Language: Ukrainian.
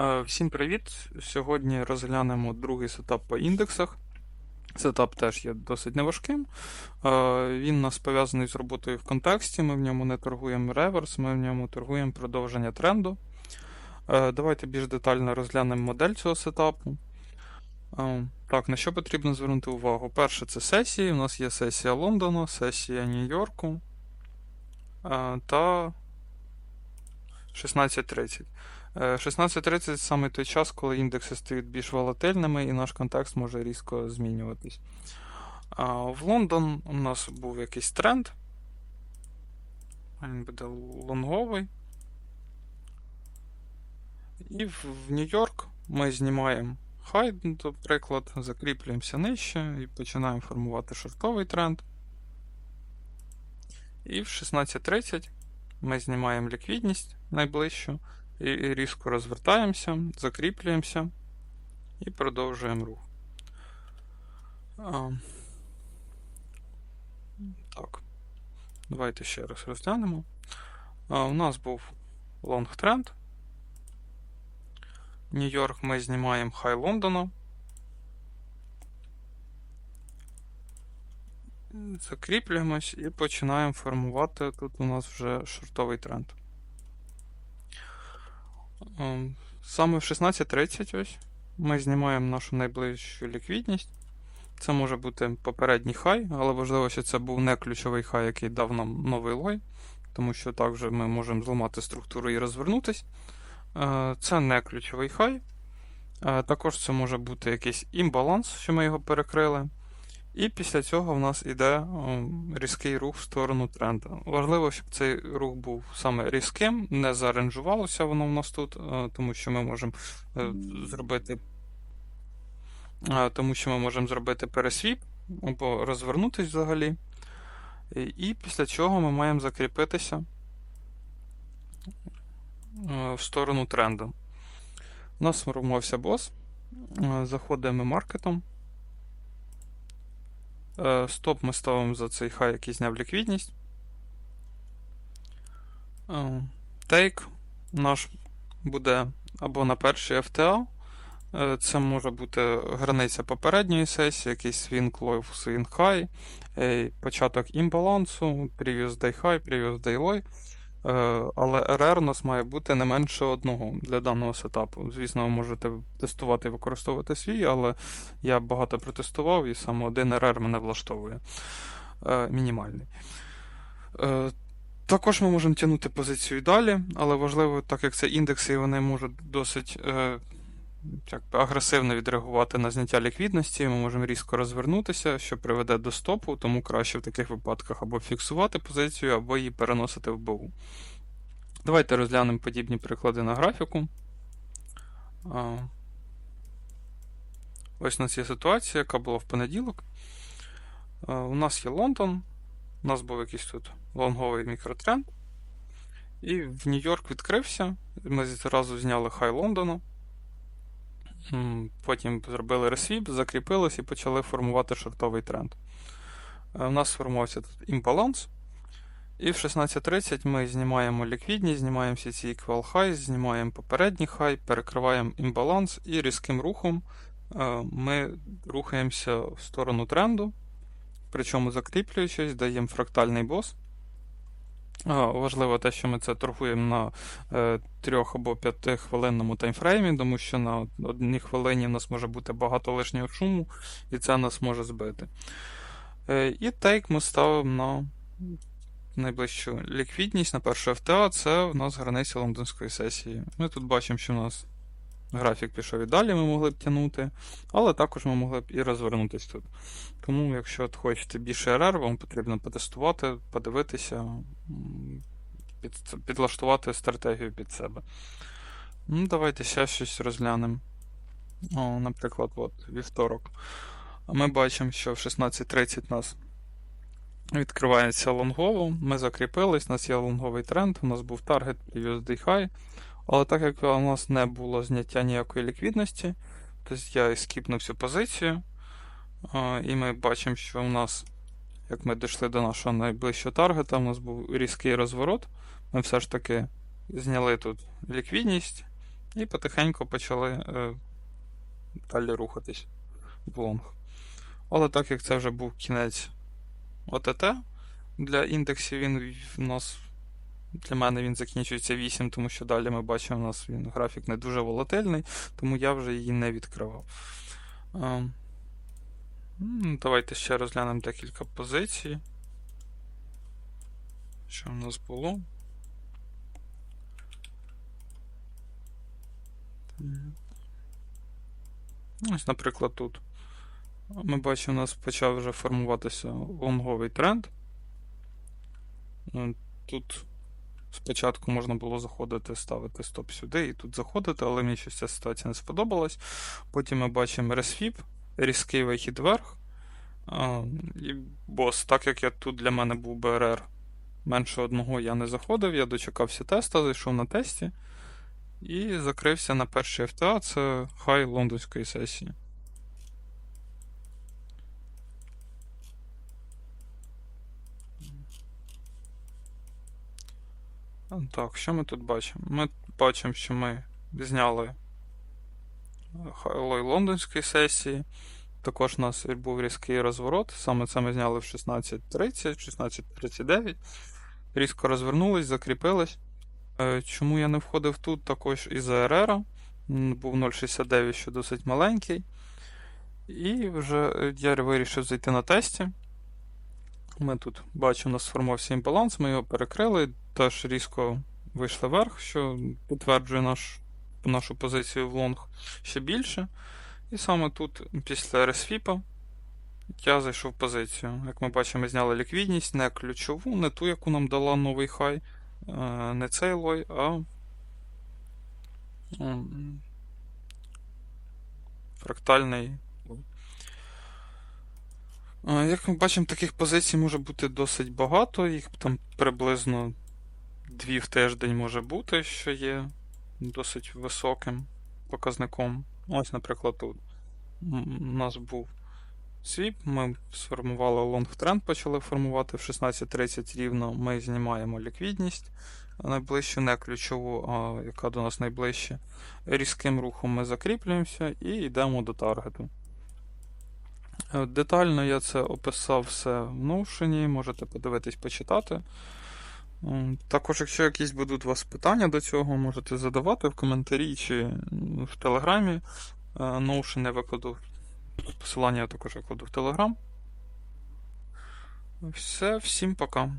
Е, Всім привіт! Сьогодні розглянемо другий сетап по індексах. Сетап теж є досить неважким. Е, Він у нас пов'язаний з роботою в контексті. Ми в ньому не торгуємо реверс, ми в ньому торгуємо продовження тренду. Е, Давайте більш детально розглянемо модель цього сетапу. Так, на що потрібно звернути увагу? Перше, це сесії. У нас є сесія Лондона, сесія Нью-Йорку та 16.30. Е, 16.30 саме той час, коли індекси стають більш волатильними і наш контекст може різко змінюватись. В Лондон у нас був якийсь тренд. Він буде лонговий. І в в Нью-Йорк ми знімаємо хай, наприклад, закріплюємося нижче і починаємо формувати шортовий тренд. І в 16.30 ми знімаємо ліквідність найближчу. Різко розвертаємося, закріплюємося і продовжуємо рух. А, так. Давайте ще раз розглянемо. А, у нас був лонг тренд. Нью-Йорк ми знімаємо хай Лондона. Закріплюємось і починаємо формувати. Тут у нас вже шортовий тренд. Ем, Саме в 16.30 ось ми знімаємо нашу найближчу ліквідність. Це може бути попередній хай, але важливо, що це був не ключовий хай, який дав нам новий лой, тому що так вже ми можемо зламати структуру і розвернутись. Е, Це не ключовий хай. Е, Також це може бути якийсь імбаланс, що ми його перекрили. І після цього в нас йде різкий рух в сторону тренда. Важливо, щоб цей рух був саме різким, не заренжувалося воно в нас тут, е, тому що ми можемо е, зробити е, тому що ми можемо зробити пересвіп або розвернутись взагалі. І після чого ми маємо закріпитися в сторону тренду. У нас сформувався бос. Заходимо маркетом. Стоп ми ставимо за цей хай, який зняв ліквідність. Тейк наш буде або на перший FTA. Це може бути границя попередньої сесії, якийсь swing low, swing high, початок імбалансу, previous day high, previous day low. Але RR у нас має бути не менше одного для даного сетапу. Звісно, ви можете тестувати і використовувати свій, але я багато протестував і саме один RR мене влаштовує мінімальний. Також ми можемо тягнути позицію далі, але важливо, так як це індекси, вони можуть досить як агресивно відреагувати на зняття ліквідності, ми можемо різко розвернутися, що приведе до стопу, тому краще в таких випадках або фіксувати позицію, або її переносити в БУ. Давайте розглянемо подібні приклади на графіку. Ось у нас є ситуація, яка була в понеділок. У нас є Лондон, у нас був якийсь тут лонговий мікротренд. І в Нью-Йорк відкрився. Ми зразу зняли хай Лондона. Потім зробили ресвіп, закріпились і почали формувати шортовий тренд. Е, у нас сформувався тут імбаланс. І в 16.30 ми знімаємо ліквідність, знімаємо всі ці equal highs, знімаємо попередній хай, перекриваємо імбаланс і різким рухом е, ми рухаємося в сторону тренду, причому закріплюючись, даємо фрактальний бос. Важливо те, що ми це торгуємо на трьох 3 або 5 хвилинному таймфреймі, тому що на одній хвилині в нас може бути багато лишнього шуму, і це нас може збити. Е, і тейк ми ставимо на найближчу ліквідність на першу FTA, це у нас границя лондонської сесії. Ми тут бачимо, що в нас Графік пішов і далі ми могли б тягнути, але також ми могли б і розвернутися тут. Тому, якщо от хочете більше РР, вам потрібно потестувати, подивитися, під, підлаштувати стратегію під себе. Ну, Давайте ще щось розглянемо. О, Наприклад, от, вівторок. Ми бачимо, що в 16.30 нас відкривається лонгово. Ми закріпились, у нас є лонговий тренд, у нас був таргет USD High. Але так як у нас не було зняття ніякої ліквідності, то я скіпнув цю позицію. І ми бачимо, що у нас, як ми дійшли до нашого найближчого таргета, у нас був різкий розворот. Ми все ж таки зняли тут ліквідність І потихеньку почали е, далі рухатись в лонг. Але так як це вже був кінець ОТТ, для індексів він в нас. Для мене він закінчується 8, тому що далі ми бачимо, у нас він графік не дуже волатильний, тому я вже її не відкривав. Ем, Давайте ще розглянемо декілька позицій. Що в нас було? Ось, наприклад, тут. Ми бачимо, у нас почав вже формуватися лонговий тренд. Е, Тут спочатку можна було заходити, ставити стоп сюди і тут заходити, але мені щось ця ситуація не сподобалась. Потім ми бачимо RSVIP, різкий вихід вверх. І бос, так як я тут для мене був БРР менше одного, я не заходив, я дочекався теста, зайшов на тесті і закрився на перший FTA, це хай лондонської сесії. Так, що ми тут бачимо? Ми бачимо, що ми зняли хайлой лондонської сесії. Також у нас був різкий розворот. Саме це ми зняли в 16.30, 16.39. Різко розвернулись, закріпились. Е, Чому я не входив тут? Також із АРР. Був 0,69, що досить маленький. І вже е, я вирішив зайти на тесті. Ми тут бачимо, у нас сформувався імбаланс, ми його перекрили, теж різко вийшли вверх, що підтверджує наш, нашу позицію в лонг ще більше. І саме тут, після RSVIP, я зайшов в позицію. Як ми бачимо, ми зняли ліквідність, не ключову, не ту, яку нам дала новий хай, е, не цей лой, а фрактальний. Як ми бачимо, таких позицій може бути досить багато, їх там приблизно дві в тиждень може бути, що є досить високим показником. Ось, наприклад, тут у нас був свіп, ми сформували лонг тренд, почали формувати в 16.30 рівно. Ми знімаємо ліквідність найближчу, не ключову, а яка до нас найближче. Різким рухом ми закріплюємося і йдемо до таргету. Е, Детально я це описав все в Notion, можете подивитись, почитати. Також, якщо якісь будуть у вас питання до цього, можете задавати в коментарі чи в Телеграмі. Е, Notion я викладу. Посилання я також викладу в Телеграм. Все, всім пока.